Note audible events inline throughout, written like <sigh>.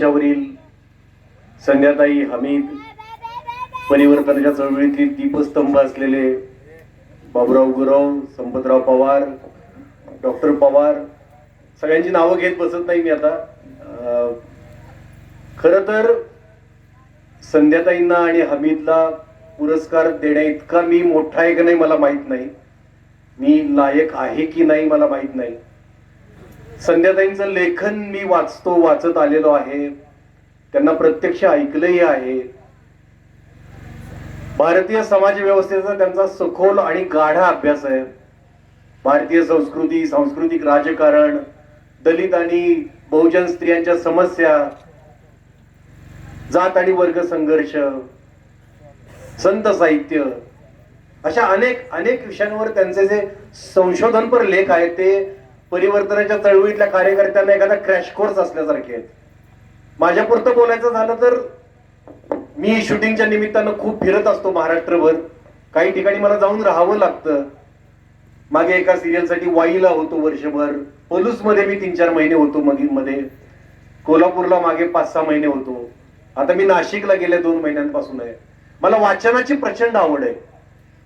मंचावरील संध्याताई हमीद परिवर्तनाच्या चळवळीतील दीपस्तंभ असलेले बाबुराव गुरव संपतराव पवार डॉक्टर पवार सगळ्यांची नावं घेत बसत नाही मी आता. अं, खरं तर संध्याताईंना आणि हमीदला पुरस्कार देण्या इतका मी मोठा आहे का नाही मला माहीत नाही. मी लायक आहे की नाही मला माहीत नाही. संध्याताईंचं लेखन मी वाचतो वाचत आलेलो आहे. त्यांना प्रत्यक्ष ऐकलंही आहे. भारतीय समाज व्यवस्थेचा त्यांचा सखोल आणि गाढा अभ्यास आहे. भारतीय संस्कृती सांस्कृतिक राजकारण दलित आणि बहुजन स्त्रियांच्या समस्या जात आणि वर्ग संघर्ष संत साहित्य अशा अनेक अनेक विषयांवर त्यांचे जे संशोधनपर लेख आहेत ते परिवर्तनाच्या चळवळीतल्या कार्यकर्त्यांना एखादा क्रॅश कोर्स असल्यासारखे आहेत. माझ्या पुरतं बोलायचं झालं तर मी शूटिंगच्या निमित्तानं खूप फिरत असतो महाराष्ट्रभर. काही ठिकाणी मला जाऊन राहावं लागतं. मागे एका सिरियलसाठी वाईला होतो वर्षभर. पलूसमध्ये मी तीन चार महिने होतो मग मध्ये कोल्हापूरला मागे पाच सहा महिने होतो. आता मी नाशिकला गेल्या दोन महिन्यांपासून आहे. मला वाचनाची प्रचंड आवड आहे.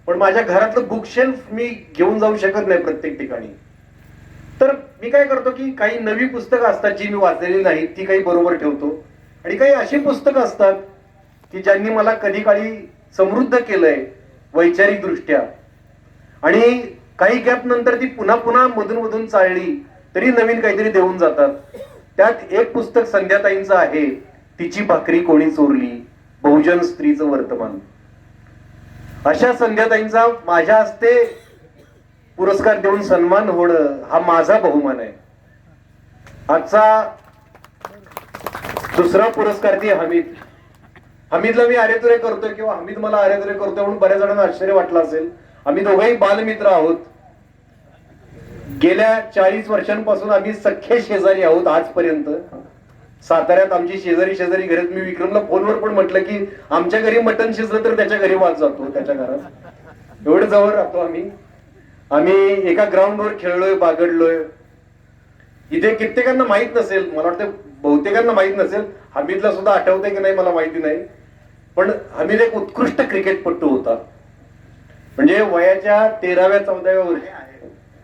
पण माझ्या घरातलं बुकशेल्फ मी घेऊन जाऊ शकत नाही प्रत्येक ठिकाणी. तर मी काय करतो की काही नवी पुस्तकं असतात जी मी वाचलेली नाहीत ती काही बरोबर ठेवतो. आणि काही अशी पुस्तकं असतात की ज्यांनी मला कधी काळी समृद्ध केलंय वैचारिकदृष्ट्या. आणि काही गॅप नंतर ती पुन्हा पुन्हा मधून मधून चालली तरी नवीन काहीतरी देऊन जातात. त्यात एक पुस्तक संध्याताईंचं आहे तिची भाकरी कोणी चोरली बहुजन स्त्रीचं वर्तमान. अशा संध्याताईंचा माझ्या हस्ते पुरस्कार देऊन सन्मान होणं हा माझा बहुमान आहे. आजचा दुसरा पुरस्कार ती हमीद. हमीदला मी अरेतुरे करतोय किंवा हमीद मला अरेतुरे करतोय म्हणून बऱ्याच जणांना आश्चर्य वाटलं असेल. आम्ही दोघंही बालमित्र आहोत. गेल्या चाळीस वर्षांपासून आम्ही सख्खे शेजारी आहोत आजपर्यंत. साताऱ्यात आमची शेजारी शेजारी घरात मी विक्रमला फोनवर पण म्हटलं की आमच्या घरी मटण शिजलं तर त्याच्या घरी वाद जातो त्याच्या घरात. एवढं जवळ राहतो आम्ही. आम्ही एका ग्राउंडवर खेळलोय बागडलोय. इथे कित्येकांना माहीत नसेल मला वाटतं बहुतेकांना माहीत नसेल हमीदला सुद्धा आठवतंय की नाही मला माहिती नाही. पण हमीद एक उत्कृष्ट क्रिकेटपटू होता. म्हणजे वयाच्या तेराव्या चौदाव्या वर्षी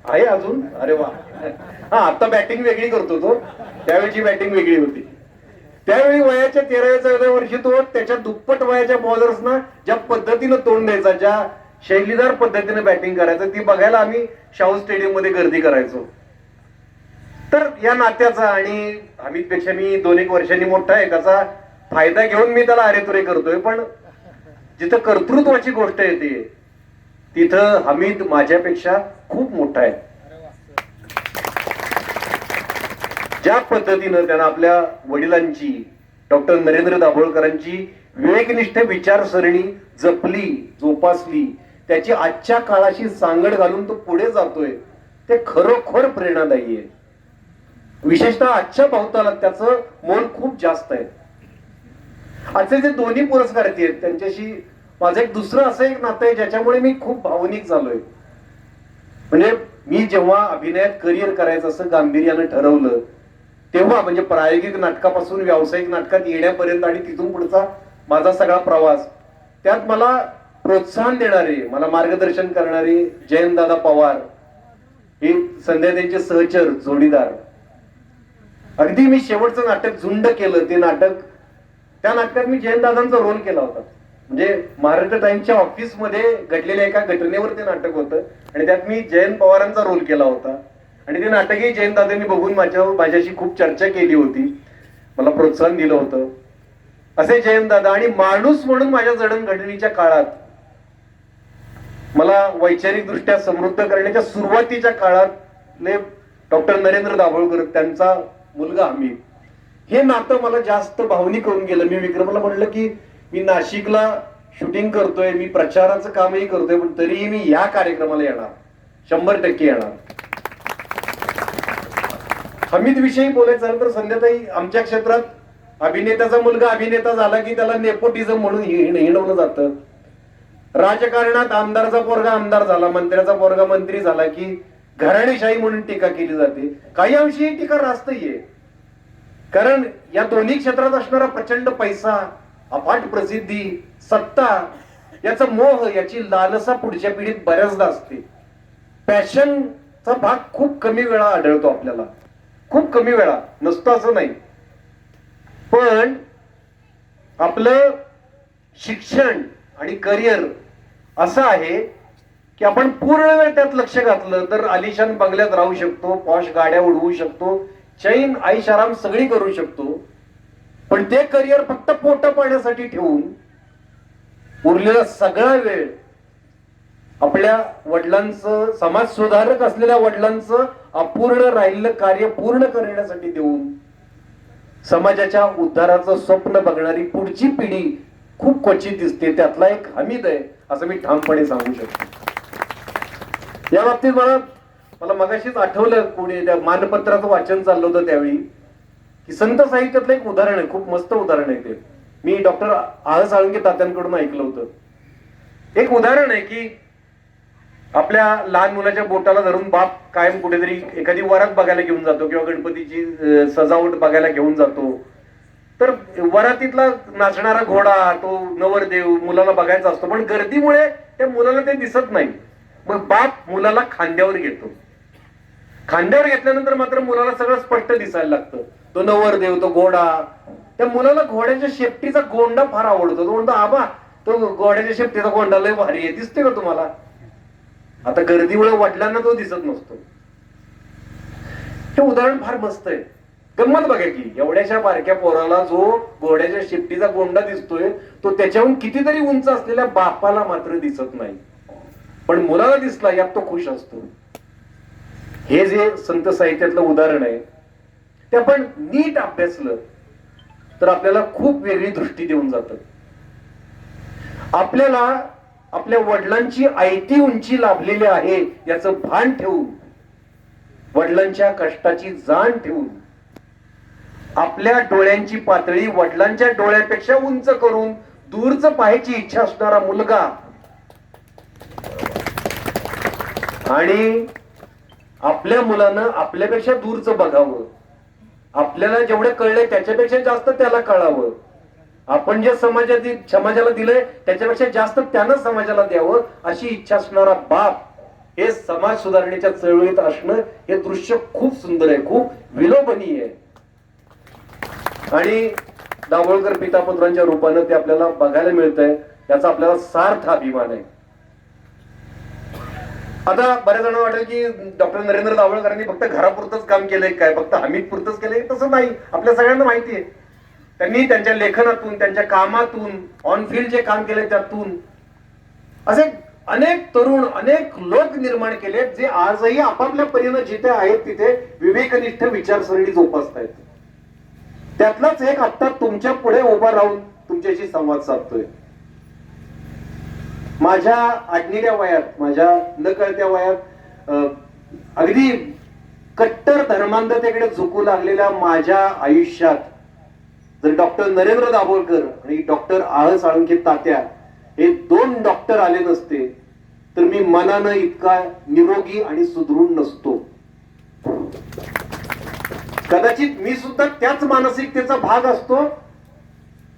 आहे अजून? अरे वा. हा आता बॅटिंग वेगळी करतो तो. त्यावेळची बॅटिंग वेगळी होती. त्यावेळी वयाच्या तेराव्या चौदाव्या वर्षी तो त्याच्या दुप्पट वयाच्या बॉलर्सना ज्या पद्धतीनं तोंड द्यायचा ज्या शैलीदार पद्धतीने बॅटिंग करायचं. ती बघायला आम्ही शाहू स्टेडियममध्ये गर्दी करायचो. तर या नात्याचा आणि हमीदपेक्षा मी दोन एक वर्षांनी मोठा आहे त्याचा फायदा घेऊन मी त्याला अरेतुरे करतोय. पण जिथं कर्तृत्वाची गोष्ट येते तिथं हमीद माझ्यापेक्षा खूप मोठा आहे. ज्या पद्धतीनं त्यानं आपल्या वडिलांची डॉक्टर नरेंद्र दाभोळकरांची विवेकनिष्ठ विचारसरणी जपली जोपासली त्याची आजच्या काळाशी सांगड घालून तो पुढे जातोय. ते खरोखर प्रेरणादायी आहे. विशेषतः आजच्या भावताला त्याचं मोल खूप जास्त आहे. आजचे जे दोन्ही पुरस्कार आहेत त्यांच्याशी माझं एक दुसरं असं एक नातं आहे ज्याच्यामुळे मी खूप भावनिक झालोय. म्हणजे मी जेव्हा अभिनयात करिअर करायचं असं गांभीर्यानं ठरवलं तेव्हा म्हणजे प्रायोगिक नाटकापासून व्यावसायिक नाटकात येण्यापर्यंत आणि तिथून पुढचा माझा सगळा प्रवास त्यात मला प्रोत्साहन देणारे मला मार्गदर्शन करणारे जयंतदादा पवार हे संध्या त्यांचे सहचर जोडीदार. अगदी मी शेवटचं नाटक झुंड केलं ते नाटक त्या नाटकात मी जयंतदादांचा रोल केला होता. म्हणजे महाराष्ट्र टाइम्सच्या ऑफिसमध्ये घडलेल्या एका घटनेवर ते नाटक होतं आणि त्यात मी जयंत पवारांचा रोल केला होता. आणि ते नाटकही जयंतदादांनी बघून माझ्यावर माझ्याशी खूप चर्चा केली होती. मला प्रोत्साहन दिलं होतं. असे जयंतदादा आणि माणूस म्हणून माझ्या जडणघडणीच्या काळात मला वैचारिकदृष्ट्या समृद्ध करण्याच्या सुरुवातीच्या काळातले डॉक्टर नरेंद्र दाभोळकर त्यांचा मुलगा आम्ही. हे नातं मला जास्त भावनिक करून गेलं. मी विक्रमला म्हटलं की मी नाशिकला शूटिंग करतोय मी प्रचाराचं कामही करतोय पण तरीही मी या कार्यक्रमाला येणार. शंभर टक्के येणार. हमीद विषयी बोलायचं झालं तर संध्याताई आमच्या क्षेत्रात अभिनेत्याचा मुलगा अभिनेता झाला की त्याला नेपोटिझम म्हणून हिणवलं जातं. राजकारणात आमदारचा पोरगा आमदार झाला मंत्र्याचा पोरगा मंत्री झाला की घराणेशाही म्हणून टीका केली जाते. काही अंशी ही टीका रास्तही आहे. कारण या दोन्ही क्षेत्रात असणारा प्रचंड पैसा अफाट प्रसिद्धी सत्ता याचा मोह याची लालसा पुढच्या पिढीत बऱ्याचदा असते. पॅशनचा भाग खूप कमी वेळा आढळतो आपल्याला. खूप कमी वेळा. नसतं असं नाही. पण आपलं शिक्षण आणि करिअर असं आहे की आपण पूर्ण वेळ त्यात लक्ष घातलं तर आलिशान बंगल्यात राहू शकतो पॉश गाड्या उडवू शकतो चैन आईशाराम सगळी करू शकतो. पण ते करिअर फक्त पोट पाण्यासाठी ठेवून उरलेला सगळा वेळ आपल्या वडिलांचं समाज सुधारक असलेल्या वडिलांचं अपूर्ण राहिलेलं कार्य पूर्ण करण्यासाठी देऊन समाजाच्या उद्धाराचं स्वप्न बघणारी पुढची पिढी खूप क्वचित दिसते त्यातला एक हमीद आहे असं मी ठामपणे सांगू शकतो. या बाबतीत मला मला मगाशीच आठवलं कोणी त्या मानपत्राचं वाचन चाललं होतं त्यावेळी की संत साहित्यातलं एक उदाहरण आहे खूप मस्त उदाहरण आहे ते. मी डॉक्टर आळ साळुंके तात्यांकडून ऐकलं होतं. एक उदाहरण आहे की आपल्या लहान मुलाच्या बोटाला धरून बाप कायम कुठेतरी एखादी वरात बघायला घेऊन जातो किंवा गणपतीची सजावट बघायला घेऊन जातो. तर वरातीतला नाचणारा घोडा तो नवरदेव मुलाला बघायचा असतो. पण गर्दीमुळे त्या मुलाला ते दिसत नाही. मग बाप मुलाला खांद्यावर घेतो. खांद्यावर घेतल्यानंतर मात्र मुलाला सगळं स्पष्ट दिसायला लागतं. तो नवरदेव तो घोडा. त्या मुलाला घोड्याच्या शेपटीचा गोंडा फार आवडतो. तो म्हणतो आबा तो घोड्याच्या शेपटीचा गोंडा लय भारी आहे. दिसते का तुम्हाला? आता गर्दीमुळे वडिलांना तो दिसत नसतो. हे उदाहरण फार मस्त आहे. गंमत बघा की एवढ्याशा बारक्या पोराला जो घोड्याच्या शेपटीचा गोंडा दिसतोय तो त्याच्याहून कितीतरी उंच असलेल्या बापाला मात्र दिसत नाही. पण मुलाला दिसला यात तो खुश असतो. हे जे संत साहित्यातलं उदाहरण आहे ते आपण नीट अभ्यासलं तर आपल्याला खूप वेगळी दृष्टी देऊन जात. आपल्याला आपल्या वडिलांची आयती उंची लाभलेली आहे याचं भान ठेवून वडिलांच्या कष्टाची जाण ठेवून आपल्या डोळ्यांची पातळी वडिलांच्या डोळ्यापेक्षा उंच करून दूरच पाहायची इच्छा असणारा मुलगा. आणि आपल्या मुलानं आपल्यापेक्षा दूरचं बघावं. आपल्याला जेवढं कळलंय त्याच्यापेक्षा जास्त त्याला कळावं. आपण जे समाजात समाजाला दिलंय त्याच्यापेक्षा जास्त त्यानं समाजाला द्यावं अशी इच्छा असणारा बाप हे समाज सुधारणेच्या चळवळीत असणं हे दृश्य खूप सुंदर आहे खूप विलोभनीय आहे. आणि दाभोळकर पितापुत्रांच्या रूपानं ते आपल्याला बघायला मिळतंय. याचा आपल्याला सार्थ अभिमान आहे. आता बऱ्याच जण वाटेल की डॉक्टर नरेंद्र दाभोळकरांनी फक्त घरापुरतच काम केलंय काय? फक्त हमीद पुरतच केलंय? तसं नाही. आपल्या सगळ्यांना माहिती आहे. त्यांनी त्यांच्या लेखनातून त्यांच्या कामातून ऑन फील्ड जे काम केले त्यातून असे अनेक तरुण अनेक लोक निर्माण केले जे आजही आपापल्या परीनं जिथे आहेत तिथे विवेकनिष्ठ विचारसरणी जोपासतायत. त्यातलाच एक आत्ता तुमच्यापुढे उभा राहून तुमच्याशी संवाद साधतोय. माझ्या आडनिड्या वयात माझ्या न कळत्या वयात अगदी कट्टर धर्मांधतेकडे झुकू लागलेल्या माझ्या आयुष्यात जर डॉक्टर नरेंद्र दाभोळकर आणि डॉक्टर आळ साळुंखे तात्या हे दोन डॉक्टर आले नसते तर मी मनानं इतका निरोगी आणि सुदृढ नसतो. कदाचित मी सुद्धा त्याच मानसिकतेचा भाग असतो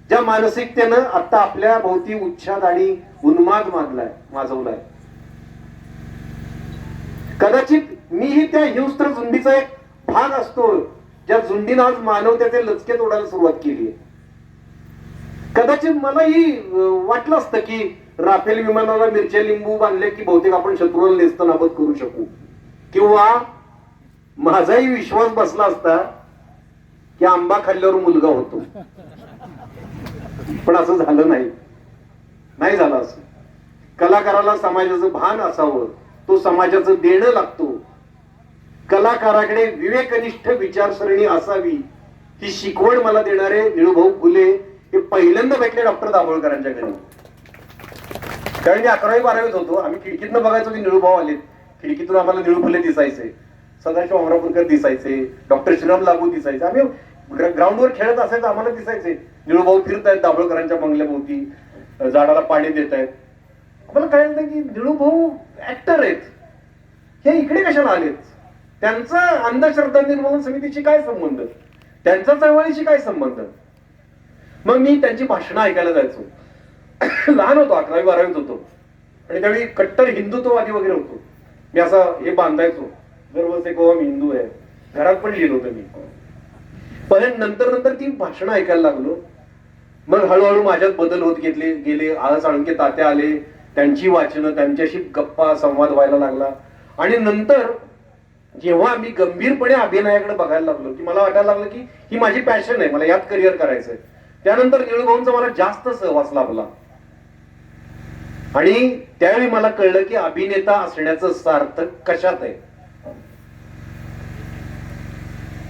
ज्या मानसिकतेनं आता आपल्या भोवती उच्छाद आणि उन्माद माजलाय माजवलाय. कदाचित मीही त्या हिंस्त्र झुंडीचा एक भाग असतो ज्या झुंडीनं आज मानवतेचे लचके तोडायला सुरुवात केली कदाचित मलाही वाटलं असतं की राफेल विमानाला मिरच्या लिंबू बांधले की बहुतेक आपण शत्रूला नेस्त नाबद करू शकू. किंवा माझाही विश्वास बसला असता की आंबा खाल्ल्यावर मुलगा होतो. पण असं झालं नाही. नाही झालं असं. कलाकाराला समाजाचं भान असावं तो समाजाचं देणं लागतो. कलाकाराकडे विवेकनिष्ठ विचारसरणी असावी ही शिकवण मला देणारे निळूभाऊ फुले हे पहिल्यांदा भेटले डॉक्टर दाभोळकरांच्या घरी. कारण की अकरावी बारावीत होतो. आम्ही खिडकीतनं बघायचो की निळूभाऊ आलेत. खिडकीतून आम्हाला निळू फुले दिसायचे. सदाशिव अमरापूरकर दिसायचे डॉक्टर श्रीराम लागू दिसायचे. आम्ही ग्राउंडवर खेळत असायचं आम्हाला दिसायचे. निळूभाऊ फिरतायत दाभोळकरांच्या बंगल्याभोवती झाडाला पाणी देत आहेत आम्हाला कळलं नाही की निळूभाऊ ऍक्टर आहेत. हे इकडे कशाला आलेत? त्यांचा अंधश्रद्धा निर्मूलन समितीशी काय संबंध? त्यांचा चळवळीशी काय संबंध? मग मी त्यांची भाषणं ऐकायला जायचो. <coughs> लहान होतो अकरावी बारावीत होतो. आणि त्यावेळी कट्टर हिंदुत्ववादी वगैरे होतो. मी असा हे बांधायचो. गर्वसे कोवा मी हिंदू आहे. घरात पण लिहिलं होतं मी. पण नंतर नंतर ती भाषणं ऐकायला लागलो. मग हळूहळू माझ्यात बदल होत घेतले गेले. आळस आणखी तात्या आले. त्यांची वाचनं त्यांच्याशी गप्पा संवाद व्हायला लागला. आणि नंतर जेव्हा मी गंभीरपणे अभिनयाकडे बघायला लागलो की मला वाटायला लागलं की ही माझी पॅशन आहे. मला यात करिअर करायचं आहे त्यानंतर निळूभाऊंचा मला जास्त सहवास लाभला. आणि त्यावेळी मला कळलं की अभिनेता असण्याचं सार्थक कशात आहे?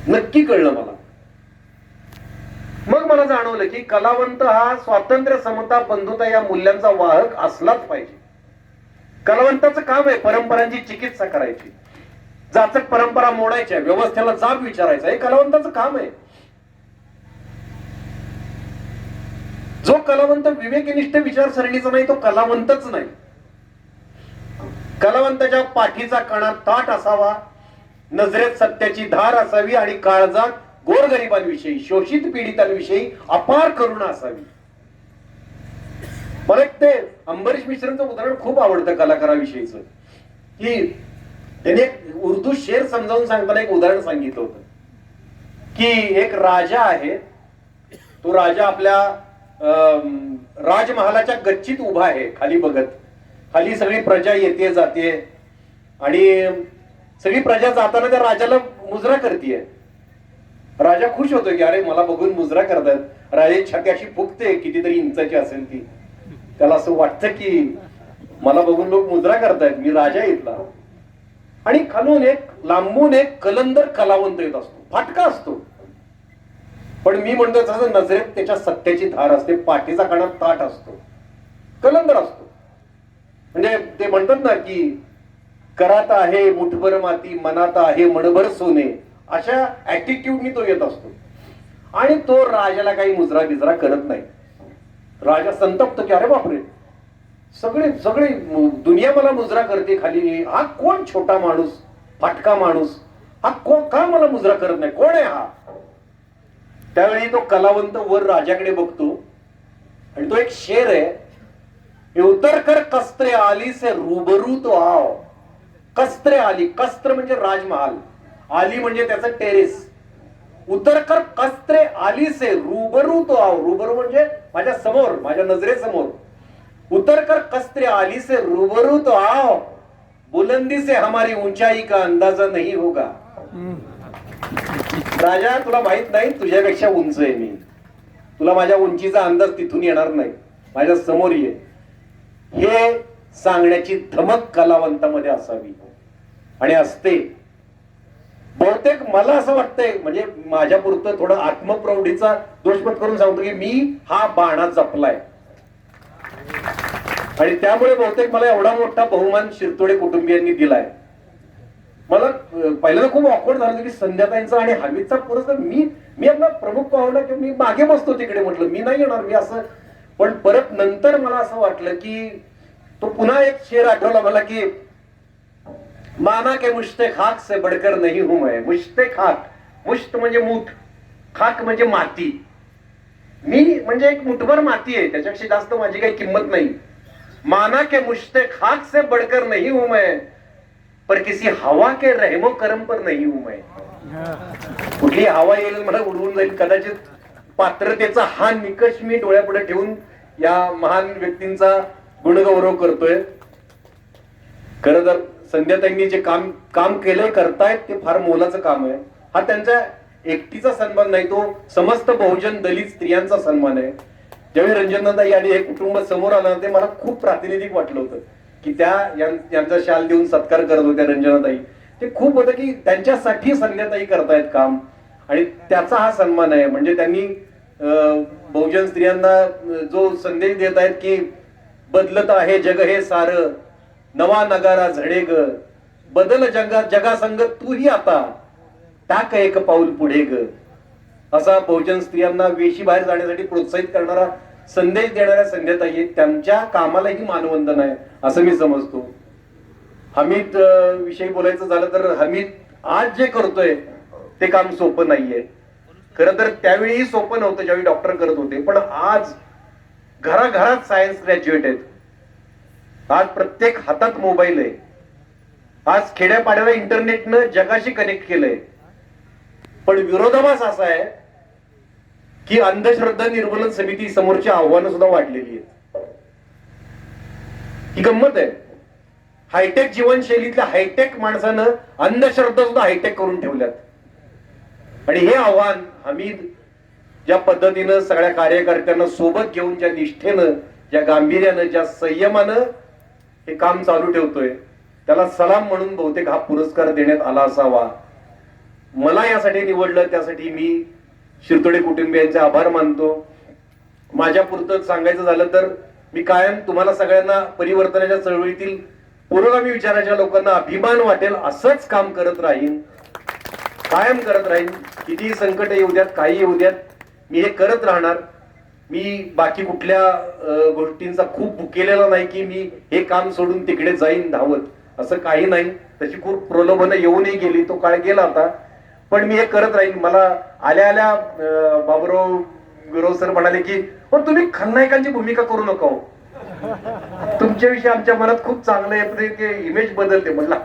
नक्की कळलं मला. मग मला जाणवलं की कलावंत हा स्वातंत्र्य समता बंधुता या मूल्यांचा वाहक असलाच पाहिजे. कलावंताचं काम आहे परंपरांची चिकित्सा करायची. जाचक परंपरा मोडायच्या व्यवस्थेला जाब विचारायचा हे कलावंताचं काम आहे. जो कलावंत विवेकनिष्ठ विचारसरणीचा नाही तो कलावंतच नाही. कलावंताच्या पाठीचा कणा ताट असावा नजरेत सत्याची धार असावी आणि काळजात गोरगरिबांविषयी शोषित पीडितांविषयी अपार करुणा असावी. मला ते अंबरीश मिश्रांचं उदाहरण खूप आवडतं कलाकाराविषयीच. की त्याने एक उर्दू शेर समजावून सांगताना एक उदाहरण सांगितलं होतं. की एक राजा आहे तो राजा आपल्या अं, राजमहालाच्या गच्चीत उभा आहे खाली बघत. खाली सगळी प्रजा येते जाते आणि सगळी प्रजा जाताना त्या राजाला मुजरा करते राजा खुश होतोय की अरे मला बघून मुजरा करतात. राजाची छाती अशी फुगते कितीतरी इंचाची असेल ती. त्याला असं वाटतं की मला बघून लोक मुजरा करतायत मी राजा इथला. आणि खालून एक लांबून एक कलंदर कलावंत येत असतो. फाटका असतो. पण मी म्हणतो तसं नजरेत त्याच्या सत्याची धार असते पाठीचा कणा ताट असतो. कलंदर असतो. म्हणजे ते म्हणतात ना की करात आहे मुठभर माती मनात आहे मणभर सोने अशा ऍटिट्यूडनी तो येत असतो. आणि तो राजाला काही मुजरा बिजरा करत नाही. राजा संतप्त की अरे बापरे! सगळे सगळे दुनिया मला मुजरा करते खाली. हा कोण छोटा माणूस? फाटका माणूस? हा कोण का मला मुजरा करत नाही? कोण आहे हा? त्यावेळी तो कलावंत वर राजाकडे बघतो. आणि तो एक शेर आहे. उतर कर कस्त्रे आली से रूबरू तो आव. कस्त्रे आली. कस्त्र म्हणजे राजमहाल. आली म्हणजे त्याचं टेरेस. उतर कर कस्त्रे आली से रूबरू तो आव रूबरू म्हणजे माझ्यासमोर माझ्या नजरेसमोर. उतर कर कस्त्रे आली से रूबरू तो आओ बुलंदी से हमारी ऊंचाई का अंदाजा नहीं होगा. राजा तुला माहीत नाही तुझ्यापेक्षा उंच आहे मी. तुला माझ्या उंचीचा अंदाज तिथून येणार नाही. माझ्यासमोर ये. हे सांगण्याची धमक कलावंतामध्ये असावी. आणि असते. बहुतेक मला असं वाटतंय म्हणजे माझ्या पुरतं थोडं आत्मप्रौढीचा दोषपत करून सांगतो की मी हा बाणा जपलाय. आणि त्यामुळे बहुतेक मला एवढा मोठा बहुमान शिरतोडे कुटुंबियांनी दिलाय. मला पहिल्यांदा खूप ऑकवर्ड झालं की संध्याताईंचा आणि हमीदचा पुरस्कार मी मी आपला प्रमुख पाहुणा किंवा मी मागे बसतो तिकडे म्हटलं मी नाही येणार मी असं. पण परत नंतर मला असं वाटलं की तो पुन्हा एक शेर आठवला मला की माना के मुश्ते खाक से बडकर नहीं हूं मैं. मुश्ते खाक मुश्त म्हणजे मूठ खाक म्हणजे माती. मी म्हणजे एक मुठभर माती आहे त्याच्यापेक्षा जास्त माझी काही किंमत नाही. माना के मुश्ते खाक से बडकर नाही हूं मैं पर किसी हवा के रहमो करम पर नाही हूं मैं. कुठली हवा येईल मला उडवून जाईल कदाचित पात्रतेचा हा निकष मी डोळ्यापुढे ठेवून या महान व्यक्तींचा गुणगौरव करतोय. खर तर संध्याताईंनी जे काम काम केलंय करतायत ते फार मोलाचं काम आहे. हा त्यांच्या एकटीचा सन्मान नाही तो समस्त बहुजन दलित स्त्रियांचा सन्मान आहे. ज्यावेळी रंजनाताई आणि हे कुटुंब समोर आलं ते मला खूप प्रातिनिधिक वाटलं होतं की त्या यांचा शाल देऊन सत्कार करत होत्या रंजनाताई ते खूप होतं की त्यांच्यासाठी संध्याताई करतायत काम. आणि त्याचा हा सन्मान आहे. म्हणजे त्यांनी बहुजन स्त्रियांना जो संदेश देत आहेत की बदलत आहे जग हे सार. नवा नगारा झडे ग बदल जगा जगासंग तूही आता. टाक एक पाऊल पुढे ग. असा बहुजन स्त्रियांना वेशी बाहेर जाण्यासाठी प्रोत्साहित करणारा संदेश देणाऱ्या संध्याताई त्यांच्या कामालाही मानवंदन आहे असं मी समजतो. हमीद विषयी बोलायचं झालं तर हमीद आज जे करतोय ते काम सोपं नाहीये. खरं तर त्यावेळीही सोपं नव्हतं ज्यावेळी डॉक्टर करत होते. पण आज घराघरात सायन्स ग्रॅज्युएट आहेत. आज प्रत्येक हातात मोबाईल आहे. आज खेड्यापाड्याला इंटरनेटनं जगाशी कनेक्ट केलंय. पण विरोधाभास असा आहे की अंधश्रद्धा निर्मूलन समिती समोरची आव्हानं सुद्धा वाढलेली आहेत. ही गंमत आहे. हायटेक जीवनशैलीतल्या हायटेक माणसानं अंधश्रद्धा सुद्धा हायटेक करून ठेवल्यात. आणि हे आव्हान हमीद ज्या पद्धतीनं सगळ्या कार्यकर्त्यांना सोबत घेऊन ज्या निष्ठेनं ज्या गांभीर्यानं ज्या संयमानं हे काम चालू ठेवतोय त्याला सलाम म्हणून बहुतेक हा पुरस्कार देण्यात आला असावा. मला यासाठी निवडलं त्यासाठी मी शिरतोडे कुटुंबियांचे आभार मानतो. माझ्या पुरतं सांगायचं झालं तर मी कायम तुम्हाला सगळ्यांना परिवर्तनाच्या चळवळीतील पुरोगामी विचाराच्या लोकांना अभिमान वाटेल असंच काम करत राहीन. कायम करत राहीन. कितीही संकट येऊ द्यात काही येऊ द्यात मी हे करत राहणार. मी बाकी कुठल्या गोष्टींचा खूप भुकेलेला नाही की मी हे काम सोडून तिकडे जाईन धावत. असं काही नाही. तशी खूप प्रलोभनं येऊनही गेली. तो काळ गेला आता पण मी हे करत राहीन. मला आल्या आल्या बाबुराव गुरव सर म्हणाले की हो तुम्ही खलनायकांची भूमिका करू नका हो. तुमच्याविषयी आमच्या मनात खूप चांगलं आहे. ते- इमेज बदलते. म्हणला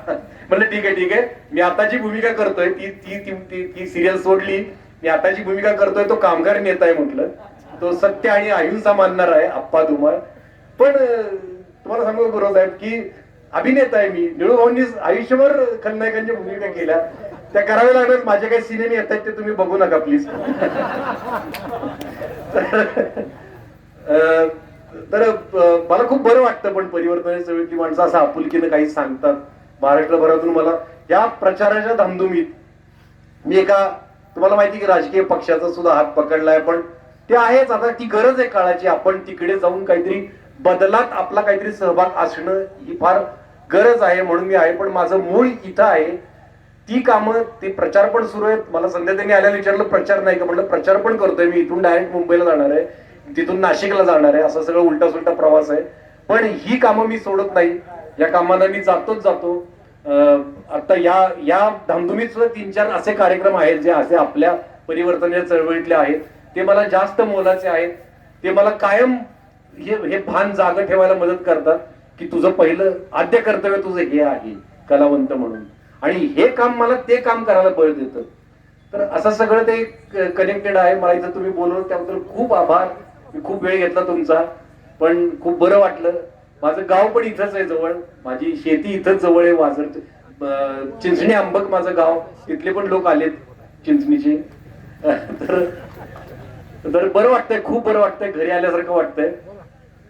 म्हणलं ठीक आहे ठीक आहे. मी आता जी भूमिका करतोय. ती ती ती ती, ती सिरियल सोडली. मी आता जी भूमिका करतोय तो कामगार नेता आहे म्हटलं. तो सत्य आणि अहिंसा मानणार आहे आप्पा धुमाळ. पण तुम्हाला सांगू गुरु साहेब की अभिनेता आहे मी. निळूभाऊंनी आयुष्यभर खलनायकांच्या भूमिका केल्या. त्या कराव्या लागणार माझे काही सिनेमे येत आहेत ते तुम्ही बघू नका प्लीज तर मला खूप बरं वाटतं पण परिवर्तनाच्या चळवळीतली माणसं असं आपुलकीनं काही सांगतात महाराष्ट्रभरातून मला. या प्रचाराच्या धामधुमीत मी एका तुम्हाला माहिती की राजकीय पक्षाचा सुद्धा हात पकडलाय पण ते आहेच. आता ती गरज आहे काळाची. आपण तिकडे जाऊन काहीतरी बदलात आपला काहीतरी सहभाग असणं ही फार गरज आहे म्हणून मी आहे. पण माझं मूळ इथं आहे. ती कामं ते प्रचार पण सुरू आहेत. मला संध्या त्यांनी आल्याला विचारलं प्रचार नाही का? म्हटलं प्रचार पण करतोय मी. इथून डायरेक्ट मुंबईला जाणार आहे. तिथून नाशिकला जाणार आहे. असं सगळं उलटा सुलटा प्रवास आहे. पण ही कामं मी सोडत नाही. या कामांना मी जातोच जातो. आता या या धामधुमीत सुद्धा तीन चार असे कार्यक्रम आहेत जे असे आपल्या परिवर्तनाच्या चळवळीतले आहेत. ते मला जास्त मोलाचे आहेत. ते मला कायम हे हे भान जाग ठेवायला मदत करतात की तुझं पहिलं आद्य कर्तव्य तुझं हे आहे कलावंत म्हणून. आणि हे काम मला ते काम करायला बळ देतं. तर असं सगळं ते कनेक्टेड आहे. मला इथं तुम्ही बोलवलं त्याबद्दल खूप आभार. मी खूप वेळ घेतला तुमचा. पण खूप बरं वाटलं. माझं गाव पण इथंच आहे जवळ. माझी शेती इथंच जवळ आहे. वाजर चिंचणी आंबक माझं गाव. तिथले पण लोक आलेत चिंचणीचे. तर तर बरं वाटतंय खूप बरं वाटतंय. घरी आल्यासारखं वाटतंय.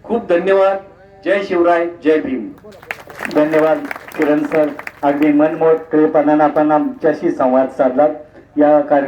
खूप धन्यवाद. जय शिवराय जय भीम. धन्यवाद किरण सर. अगदी मनमोकळेपणानं आपण आमच्याशी संवाद साधला या कार्य